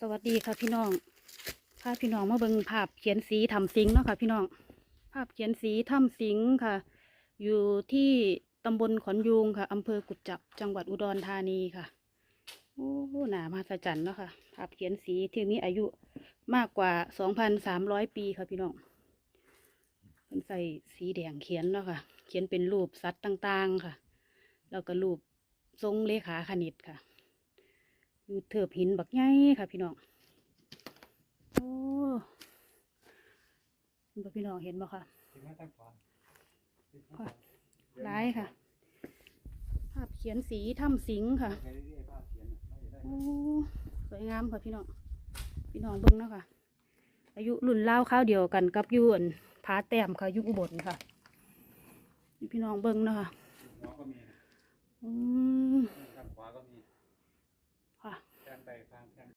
สวัสดีค่ะพี่น้องพาพี่น้องมาเบิ่งภาพเขียนสีทำสิงเนาะค่ะพี่น้อง ภาพเขียนสีทำสิงค่ะ อยู่ที่ตำบลขอนยูงค่ะอำเภอกุจจับจังหวัดอุดรธานีค่ะ โอ้หนามหัศจรรย์เนาะค่ะ ภาพเขียนสีที่มีอายุมากกว่าสองพันสามร้อยปีค่ะพี่น้องเป็นใส่สีแดงเขียนเนาะค่ะ เขียนเป็นรูปสัตว์ต่างๆค่ะ แล้วก็รูปทรงเลขาคณิตค่ะ อยู่เถือบหินบักใหญ่ค่ะพี่น้องโอ้บ่พี่น้องเห็นบ่ค่ะค่ะร้ายค่ะ ภาพเขียนสีถ้ำสิงค่ะโอ้สวยงามค่ะพี่น้องพี่น้องเบิ้งเนาะค่ะ อายุรุ่นเล่าวข้าวเดียวกันกับอยูอั่นผาแต้มค่ะอยุอุบลค่ะนี่พี่น้องเบิ้งเนาะค่ะอืม 北方片。